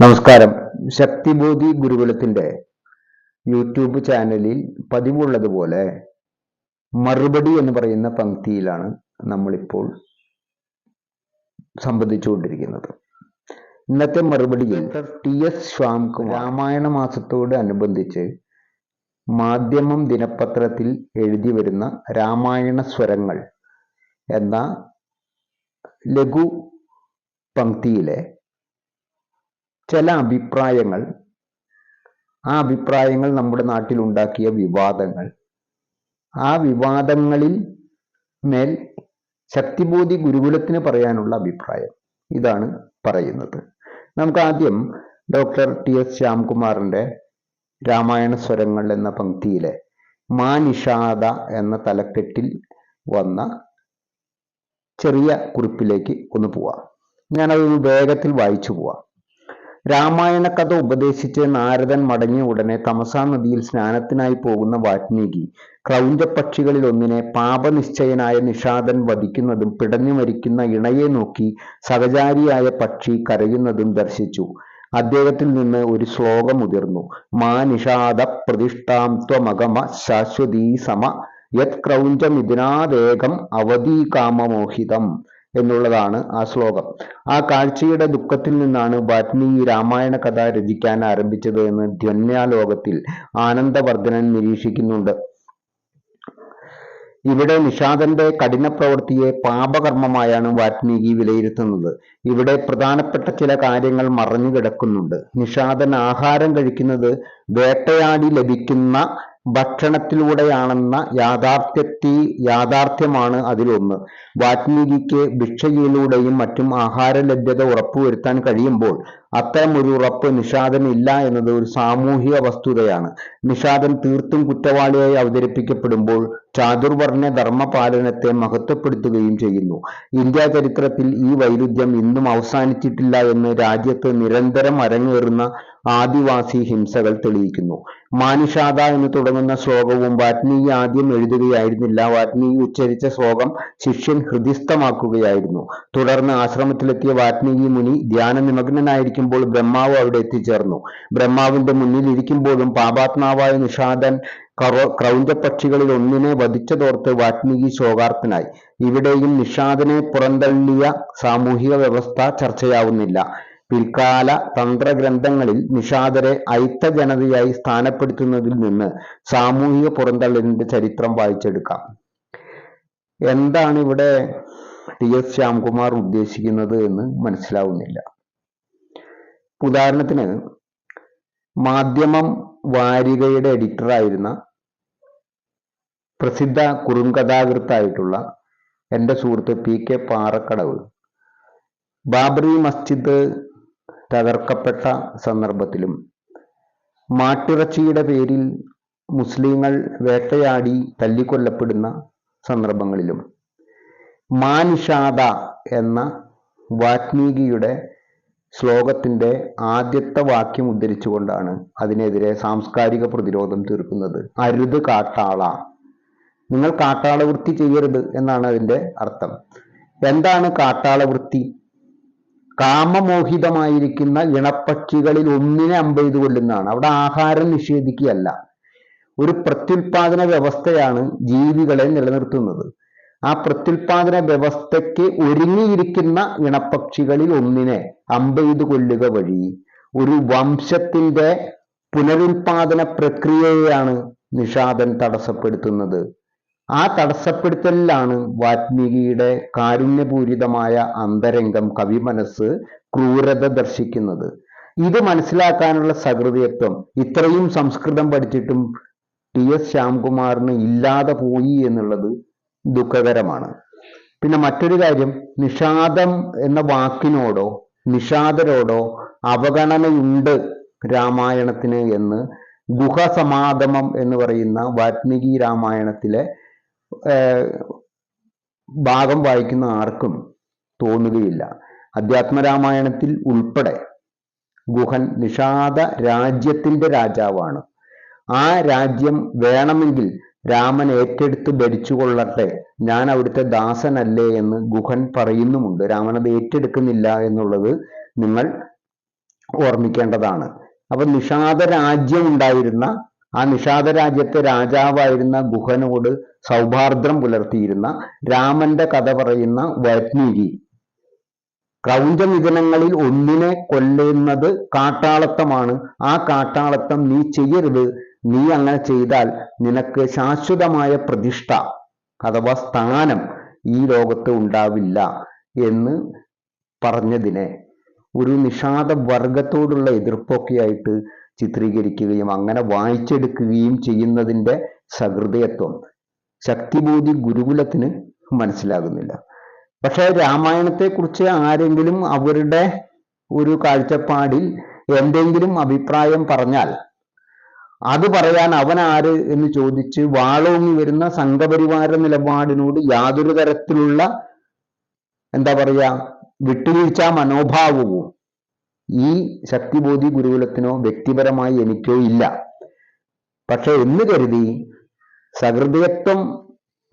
നമസ്കാരം. ശക്തിബോധി ഗുരുകുലത്തിന്റെ യൂട്യൂബ് ചാനലിൽ പതിവുള്ളതുപോലെ മറുപടി എന്ന് പറയുന്ന പങ്ക്തിയിലാണ് നമ്മളിപ്പോൾ സംബന്ധിച്ചുകൊണ്ടിരിക്കുന്നത്. ഇന്നത്തെ മറുപടിയിൽ ടി എസ് ശ്യാംകുമാർ രാമായണ മാസത്തോട് അനുബന്ധിച്ച് മാധ്യമം ദിനപത്രത്തിൽ എഴുതി വരുന്ന രാമായണ സ്വരങ്ങൾ എന്ന ലഘു പങ്ക്തിയിലെ ചില അഭിപ്രായങ്ങൾ ആ അഭിപ്രായങ്ങൾ നമ്മുടെ നാട്ടിൽ ഉണ്ടാക്കിയ വിവാദങ്ങൾ. ആ വിവാദങ്ങളിൽ മേൽ ശക്തിബോധി ഗുരുകുലത്തിന് പറയാനുള്ള അഭിപ്രായം ഇതാണ് പറയുന്നത്. നമുക്ക് ആദ്യം ഡോക്ടർ ടി എസ് ശ്യാംകുമാറിന്റെ രാമായണ സ്വരങ്ങൾ എന്ന പങ്ക്തിയിലെ മാനിഷാദ എന്ന തലക്കെട്ടിൽ വന്ന ചെറിയ കുറിപ്പിലേക്ക് ഒന്ന് പോവാം. ഞാനത് വേഗത്തിൽ വായിച്ചു പോവാം. രാമായണ കഥ ഉപദേശിച്ച് നാരദൻ മടങ്ങിയ ഉടനെ തമസാ നദിയിൽ സ്നാനത്തിനായി പോകുന്ന വാത്മീകി വാൽമീകി ക്രൗഞ്ചപക്ഷികളിൽ ഒന്നിനെ പാപനിശ്ചയനായ നിഷാദൻ വധിക്കുന്നതും പിടഞ്ഞു മരിക്കുന്ന ഇണയെ നോക്കി സഹചാരിയായ പക്ഷി കരയുന്നതും ദർശിച്ചു. അദ്ദേഹത്തിൽ നിന്ന് ഒരു ശ്ലോകം ഉതിർന്നു. മാ നിഷാദ പ്രതിഷ്ഠാം ത്വമഗമ ശാശ്വതീ സമ യത് ക്രൗഞ്ചമിതിനാദേകം അവധീ കാമമോഹിതം. എന്നുള്ളതാണ് ആ ശ്ലോകം. ആ കാഴ്ചയുടെ ദുഃഖത്തിൽ നിന്നാണ് വാത്മീകി രാമായണ കഥ രചിക്കാൻ ആരംഭിച്ചത് എന്ന് ധ്വന്യാലോകത്തിൽ ആനന്ദവർദ്ധനൻ നിരീക്ഷിക്കുന്നുണ്ട്. ഇവിടെ നിഷാദന്റെ കഠിന പ്രവൃത്തിയെ പാപകർമ്മമായാണ് വാത്മീകി വിലയിരുത്തുന്നത്. ഇവിടെ പ്രധാനപ്പെട്ട ചില കാര്യങ്ങൾ മറഞ്ഞു കിടക്കുന്നുണ്ട് നിഷാദൻ ആഹാരം കഴിക്കുന്നത് വേട്ടയാടി ലഭിക്കുന്ന ഭക്ഷണത്തിലൂടെയാണെന്ന യാഥാർത്ഥ്യത്തി യാഥാർത്ഥ്യമാണ് അതിലൊന്ന്. വാൽമീകിക്ക് ഭിക്ഷയിലൂടെയും മറ്റും ആഹാര ലഭ്യത ഉറപ്പുവരുത്താൻ കഴിയുമ്പോൾ അത്തരം ഒരു ഉറപ്പ് നിഷാദന് ഇല്ല എന്നത് ഒരു സാമൂഹിക വസ്തുതയാണ്. നിഷാദൻ തീർത്തും കുറ്റവാളിയായി അവതരിപ്പിക്കപ്പെടുമ്പോൾ ചാതുർവർണ ധർമ്മപാലനത്തെ മഹത്വപ്പെടുത്തുകയും ചെയ്യുന്നു. ഇന്ത്യ ചരിത്രത്തിൽ ഈ വൈരുദ്ധ്യം ഇന്നും അവസാനിച്ചിട്ടില്ല എന്ന് രാജ്യത്ത് നിരന്തരം അരങ്ങേറുന്ന ആദിവാസി ഹിംസകൾ തെളിയിക്കുന്നു. മാനിഷാദ എന്ന് തുടങ്ങുന്ന ശ്ലോകവും വാത്മീകി ആദ്യം എഴുതുകയായിരുന്നില്ല. വാത്മീകി ഉച്ചരിച്ച ശ്ലോകം ശിഷ്യൻ ഹൃദിസ്ഥമാക്കുകയായിരുന്നു. തുടർന്ന് ആശ്രമത്തിലെത്തിയ വാത്മീകി മുനി ധ്യാന നിമഗ്നനായിരിക്കുമ്പോൾ ബ്രഹ്മാവ് അവിടെ എത്തിച്ചേർന്നു. ബ്രഹ്മാവിന്റെ മുന്നിൽ ഇരിക്കുമ്പോഴും പാപാത്മാവായ നിഷാദൻ ക്രൗഞ്ചപക്ഷികളിൽ ഒന്നിനെ വധിച്ചതോർത്ത് വാത്മീകി ശോകാർത്തനായി. ഇവിടെയും നിഷാദനെ പുറന്തള്ളിയ സാമൂഹിക വ്യവസ്ഥ ചർച്ചയാവുന്നില്ല. പിൽക്കാല തന്ത്രഗ്രന്ഥങ്ങളിൽ നിഷാദരെ ഐത്ത ജനതയായി സ്ഥാനപ്പെടുത്തുന്നതിൽ നിന്ന് സാമൂഹിക പുറന്തള്ളലിന്റെ ചരിത്രം വായിച്ചെടുക്കാം. എന്താണ് ഇവിടെ ടി എസ് ശ്യാംകുമാർ ഉദ്ദേശിക്കുന്നത് എന്ന് മനസ്സിലാവുന്നില്ല. ഉദാഹരണത്തിന് മാധ്യമം വാരികയുടെ എഡിറ്ററായിരുന്ന പ്രസിദ്ധ കുറുങ്കഥാകൃത്തായിട്ടുള്ള എന്റെ സുഹൃത്ത് പി കെ പാറക്കടവ് ബാബറി മസ്ജിദ് തകർക്കപ്പെട്ട സന്ദർഭത്തിലും മാട്ടിറച്ചിയുടെ പേരിൽ മുസ്ലിങ്ങൾ വേട്ടയാടി തല്ലിക്കൊല്ലപ്പെടുന്ന സന്ദർഭങ്ങളിലും മാനിഷാദ എന്ന വാൽമീകിയുടെ ശ്ലോകത്തിന്റെ ആദ്യത്തെ വാക്യം ഉദ്ധരിച്ചുകൊണ്ടാണ് അതിനെതിരെ സാംസ്കാരിക പ്രതിരോധം തീർക്കുന്നത്. അരുത് കാട്ടാള. നിങ്ങൾ കാട്ടാള വൃത്തി ചെയ്യരുത് എന്നാണ് അതിന്റെ അർത്ഥം. എന്താണ് കാട്ടാള വൃത്തി കാമമോഹിതമായിരിക്കുന്ന ഇണപ്പക്ഷികളിൽ ഒന്നിനെ അമ്പെയ്ത് കൊല്ലുന്നതാണ്. അവിടെ ആഹാരം നിഷേധിക്കുകയല്ല. ഒരു പ്രത്യുൽപാദന വ്യവസ്ഥയാണ് ജീവികളെ നിലനിർത്തുന്നത്. ആ പ്രത്യുൽപാദന വ്യവസ്ഥയ്ക്ക് ഒരുങ്ങിയിരിക്കുന്ന ഇണപ്പക്ഷികളിൽ ഒന്നിനെ അമ്പെയ്ത് കൊല്ലുക വഴി ഒരു വംശത്തിന്റെ പുനരുൽപാദന പ്രക്രിയയെയാണ് നിഷാദൻ തടസ്സപ്പെടുത്തുന്നത്. ആ തടസ്സപ്പെടുത്തലിലാണ് വാത്മീകിയുടെ കാരുണ്യപൂരിതമായ അന്തരംഗം കവി മനസ്സ് ക്രൂരത ദർശിക്കുന്നത്. ഇത് മനസ്സിലാക്കാനുള്ള സഹൃദയത്വം ഇത്രയും സംസ്കൃതം പഠിച്ചിട്ടും ടി എസ് ശ്യാംകുമാറിന് ഇല്ലാതെ പോയി എന്നുള്ളത് ദുഃഖകരമാണ്. പിന്നെ മറ്റൊരു കാര്യം നിഷാദം എന്ന വാക്കിനോടോ നിഷാദരോടോ അവഗണനയുണ്ട് രാമായണത്തിന് എന്ന്. ഗുഹസമാഗമം എന്ന് പറയുന്ന വാത്മീകി രാമായണത്തിലെ ഭാഗം വായിക്കുന്ന ആർക്കും തോന്നുകയില്ല. അധ്യാത്മരാമായണത്തിൽ ഉൾപ്പെടെ ഗുഹൻ നിഷാദ രാജ്യത്തിന്റെ രാജാവാണ്. ആ രാജ്യം വേണമെങ്കിൽ രാമൻ ഏറ്റെടുത്ത് ഭരിച്ചുകൊള്ളട്ടെ. ഞാൻ അവിടുത്തെ ദാസനല്ലേ എന്ന് ഗുഹൻ പറയുന്നുമുണ്ട്. രാമൻ അത് ഏറ്റെടുക്കുന്നില്ല എന്നുള്ളത് നിങ്ങൾ ഓർമ്മിക്കേണ്ടതാണ്. അപ്പൊ നിഷാദ രാജ്യം ഉണ്ടായിരുന്ന ആ നിഷാദ രാജ്യത്തെ രാജാവായിരുന്ന ഗുഹനോട് സൗഹാർദ്ദം പുലർത്തിയിരുന്ന രാമന്റെ കഥ പറയുന്ന വാൽമീകി ക്രൗഞ്ചനിധനങ്ങളിൽ ഒന്നിനെ കൊല്ലുന്നത് കാട്ടാളത്തമാണ് ആ കാട്ടാളത്തം നീ ചെയ്യരുത്. നീ അങ്ങനെ ചെയ്താൽ നിനക്ക് ശാശ്വതമായ പ്രതിഷ്ഠ അഥവാ സ്ഥാനം ഈ ലോകത്ത് ഉണ്ടാവില്ല എന്ന് പറഞ്ഞതിനെ ഒരു നിഷാദ വർഗത്തോടുള്ള എതിർപ്പൊക്കെയായിട്ട് ചിത്രീകരിക്കുകയും അങ്ങനെ വായിച്ചെടുക്കുകയും ചെയ്യുന്നതിന്റെ സഹൃദയത്വം ശക്തിബോധി ഗുരുകുലത്തിന് മനസ്സിലാകുന്നില്ല. പക്ഷെ രാമായണത്തെക്കുറിച്ച് ആരെങ്കിലും അവരുടെ ഒരു കാഴ്ചപ്പാടിൽ എന്തെങ്കിലും അഭിപ്രായം പറഞ്ഞാൽ അത് പറയാൻ അവൻ ആര് എന്ന് ചോദിച്ച് വാളോങ്ങി വരുന്ന സംഘപരിവാര നിലപാടിനോട് യാതൊരു തരത്തിലുള്ള എന്താ പറയാ വിട്ടുവീഴ്ച മനോഭാവവും ഈ ശക്തിബോധി ഗുരുകുലത്തിനോ വ്യക്തിപരമായി എനിക്കോ ഇല്ല. പക്ഷെ എന്ന് കരുതി സഹൃദയത്വം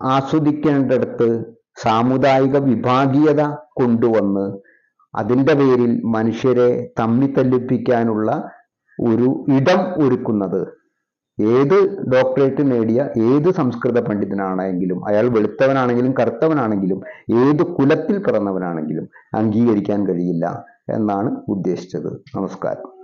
ആസ്വദിക്കേണ്ടടുത്ത് സാമുദായിക വിഭാഗീയത കൊണ്ടുവന്ന് അതിന്റെ പേരിൽ മനുഷ്യരെ തമ്മിത്തല്ലിപ്പിക്കാനുള്ള ഒരു ഇടം ഒരുക്കുന്നത്. ഏത് ഡോക്ടറേറ്റ് നേടിയ ഏത് സംസ്കൃത പണ്ഡിതനാണെങ്കിലും അയാൾ വെളുത്തവനാണെങ്കിലും കറുത്തവനാണെങ്കിലും ഏത് കുലത്തിൽ പിറന്നവനാണെങ്കിലും അംഗീകരിക്കാൻ കഴിയില്ല എന്നാണ് ഉദ്ദേശിച്ചത്. നമസ്കാരം.